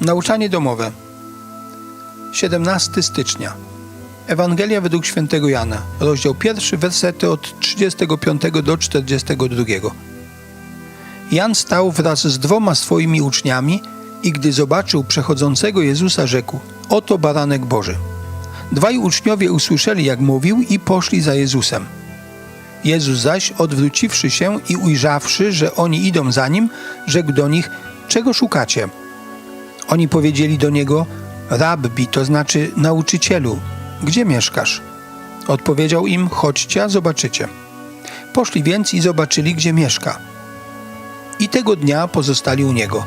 Nauczanie domowe. 17 stycznia. Ewangelia według świętego Jana, rozdział 1, wersety od 35 do 42. Jan stał wraz z dwoma swoimi uczniami i gdy zobaczył przechodzącego Jezusa, rzekł: Oto baranek Boży. Dwaj uczniowie usłyszeli, jak mówił, i poszli za Jezusem. Jezus zaś, odwróciwszy się i ujrzawszy, że oni idą za nim, rzekł do nich: Czego szukacie? Oni powiedzieli do niego: Rabbi, to znaczy nauczycielu, gdzie mieszkasz? Odpowiedział im: Chodźcie, a zobaczycie. Poszli więc i zobaczyli, gdzie mieszka. I tego dnia pozostali u niego.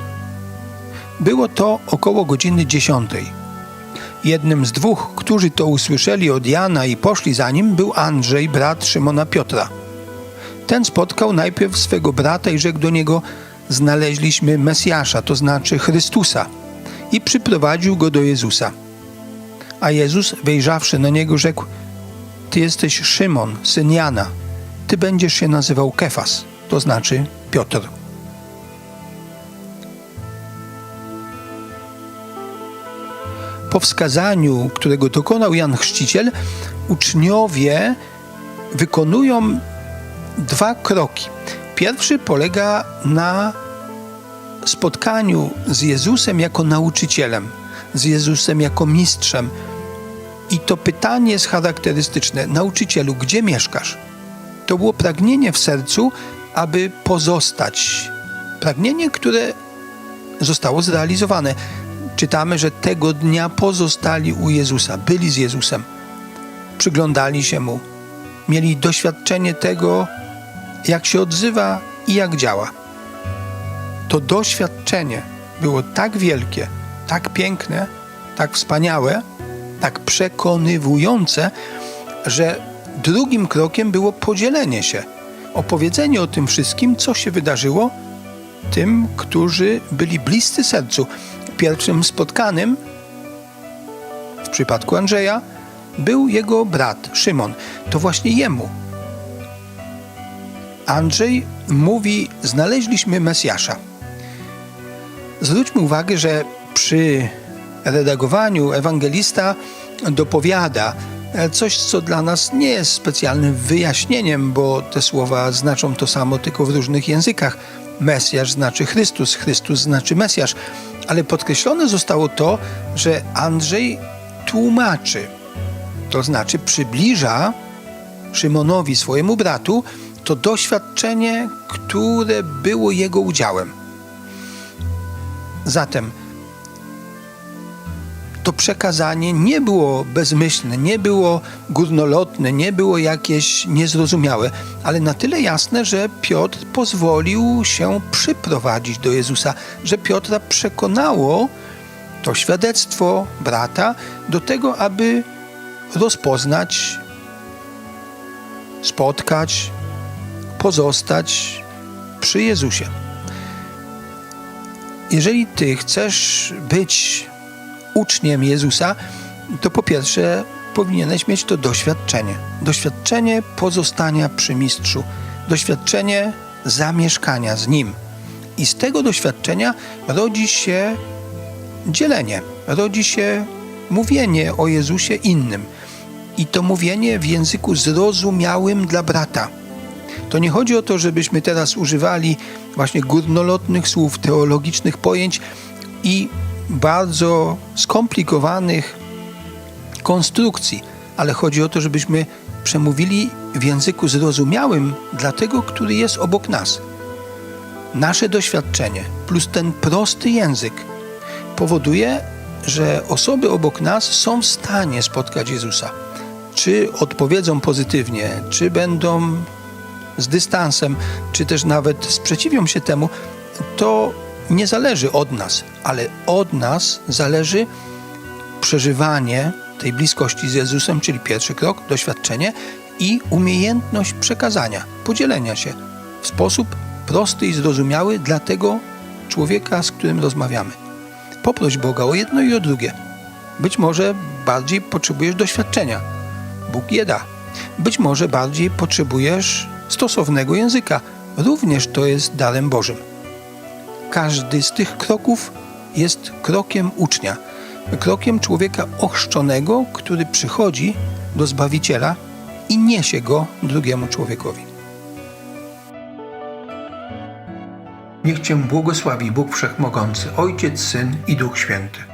Było to około godziny dziesiątej. Jednym z dwóch, którzy to usłyszeli od Jana i poszli za nim, był Andrzej, brat Szymona Piotra. Ten spotkał najpierw swego brata i rzekł do niego: Znaleźliśmy Mesjasza, to znaczy Chrystusa, i przyprowadził go do Jezusa. A Jezus, wejrzawszy na niego, rzekł: Ty jesteś Szymon, syn Jana. Ty będziesz się nazywał Kefas, to znaczy Piotr. Po wskazaniu, którego dokonał Jan Chrzciciel, uczniowie wykonują dwa kroki. Pierwszy polega na spotkaniu z Jezusem jako nauczycielem, z Jezusem jako mistrzem. I to pytanie jest charakterystyczne: Nauczycielu, gdzie mieszkasz? To było pragnienie w sercu, aby pozostać. Pragnienie, które zostało zrealizowane. Czytamy, że tego dnia pozostali u Jezusa, byli z Jezusem, przyglądali się mu, mieli doświadczenie tego, jak się odzywa i jak działa. To doświadczenie było tak wielkie, tak piękne, tak wspaniałe, tak przekonywujące, że drugim krokiem było podzielenie się, opowiedzenie o tym wszystkim, co się wydarzyło tym, którzy byli bliscy sercu. Pierwszym spotkanym w przypadku Andrzeja był jego brat Szymon. To właśnie jemu Andrzej mówi: Znaleźliśmy Mesjasza. Zwróćmy uwagę, że przy redagowaniu ewangelista dopowiada coś, co dla nas nie jest specjalnym wyjaśnieniem, bo te słowa znaczą to samo, tylko w różnych językach. Mesjasz znaczy Chrystus, Chrystus znaczy Mesjasz, ale podkreślone zostało to, że Andrzej tłumaczy, to znaczy przybliża Szymonowi, swojemu bratu, to doświadczenie, które było jego udziałem. Zatem to przekazanie nie było bezmyślne, nie było górnolotne, nie było jakieś niezrozumiałe, ale na tyle jasne, że Piotr pozwolił się przyprowadzić do Jezusa, że Piotra przekonało to świadectwo brata do tego, aby rozpoznać, spotkać, pozostać przy Jezusie. Jeżeli ty chcesz być uczniem Jezusa, to po pierwsze powinieneś mieć to doświadczenie. Doświadczenie pozostania przy mistrzu, doświadczenie zamieszkania z nim. I z tego doświadczenia rodzi się dzielenie, rodzi się mówienie o Jezusie innym. I to mówienie w języku zrozumiałym dla brata. To nie chodzi o to, żebyśmy teraz używali właśnie górnolotnych słów, teologicznych pojęć i bardzo skomplikowanych konstrukcji, ale chodzi o to, żebyśmy przemówili w języku zrozumiałym dla tego, który jest obok nas. Nasze doświadczenie plus ten prosty język powoduje, że osoby obok nas są w stanie spotkać Jezusa. Czy odpowiedzą pozytywnie, czy będą z dystansem, czy też nawet sprzeciwią się temu, to nie zależy od nas, ale od nas zależy przeżywanie tej bliskości z Jezusem, czyli pierwszy krok, doświadczenie i umiejętność przekazania, podzielenia się w sposób prosty i zrozumiały dla tego człowieka, z którym rozmawiamy. Poproś Boga o jedno i o drugie. Być może bardziej potrzebujesz doświadczenia. Bóg je da. Być może bardziej potrzebujesz stosownego języka. Również to jest darem Bożym. Każdy z tych kroków jest krokiem ucznia, krokiem człowieka ochrzczonego, który przychodzi do Zbawiciela i niesie go drugiemu człowiekowi. Niech Cię błogosławi Bóg Wszechmogący, Ojciec, Syn i Duch Święty.